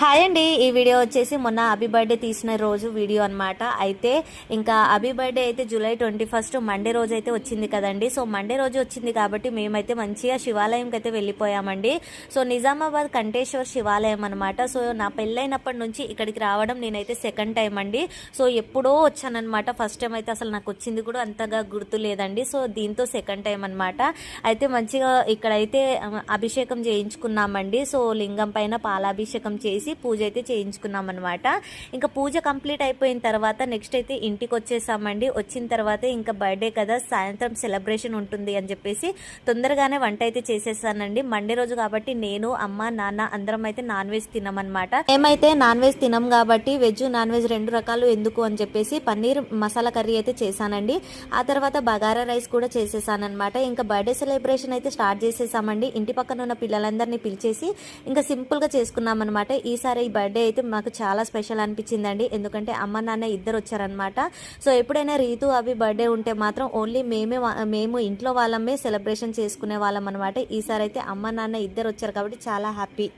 Hi అండి ఈ video వచ్చేసి మొన్న అభి బర్త్డే తీసిన రోజు వీడియో అనమాట అయితే ఇంకా అభి బర్త్డే అయితే జూలై ట్వంటీ ఫస్ట్ మండే రోజు అయితే వచ్చింది కదండి. సో మండే రోజు వచ్చింది కాబట్టి మేమైతే మంచిగా శివాలయంకి అయితే వెళ్ళిపోయామండి. సో నిజామాబాద్ కంటేశ్వర్ శివాలయం అనమాట సో నా పెళ్ళైనప్పటి నుంచి ఇక్కడికి రావడం నేనైతే సెకండ్ టైం అండి. సో ఎప్పుడో వచ్చానమాట ఫస్ట్ టైం అయితే అసలు నాకు వచ్చింది కూడా అంతగా గుర్తు లేదండి. సో దీంతో సెకండ్ టైం అనమాట అయితే మంచిగా ఇక్కడైతే అభిషేకం చేయించుకున్నామండి. సో లింగం పైన పాలాభిషేకం చేసి పూజ అయితే చేయించుకున్నాం అనమాట ఇంకా పూజ కంప్లీట్ అయిపోయిన తర్వాత నెక్స్ట్ అయితే ఇంటికి వచ్చేసామండి. వచ్చిన తర్వాత ఇంకా బర్త్డే కదా సాయంత్రం సెలబ్రేషన్ ఉంటుంది అని చెప్పేసి తొందరగానే వంట అయితే చేసేసానండి. మండే రోజు కాబట్టి నేను అమ్మ నాన్న అందరం అయితే నాన్ వెజ్ తినమనమాట మేమైతే నాన్ వెజ్ తినం కాబట్టి వెజ్ నాన్ వెజ్ రెండు రకాలు ఎందుకు అని చెప్పేసి పన్నీర్ మసాలా కర్రీ అయితే చేశానండి. ఆ తర్వాత బగారా రైస్ కూడా చేసేసానమాట ఇంకా బర్త్డే సెలబ్రేషన్ అయితే స్టార్ట్ చేసేసామండి. ఇంటి పక్కన ఉన్న పిల్లలందరినీ పిలిచేసి ఇంకా సింపుల్గా చేసుకున్నాం ఈ ఈసారి ఈ బర్త్డే అయితే మాకు చాలా స్పెషల్ అనిపించిందండి. ఎందుకంటే అమ్మ నాన్న ఇద్దరు వచ్చారనమాట సో ఎప్పుడైనా రీతు అవి బర్త్డే ఉంటే మాత్రం ఓన్లీ మేమే మేము ఇంట్లో వాళ్ళమే సెలబ్రేషన్ చేసుకునే వాళ్ళం అనమాట ఈసారి అయితే అమ్మ నాన్న ఇద్దరు వచ్చారు కాబట్టి చాలా హ్యాపీ.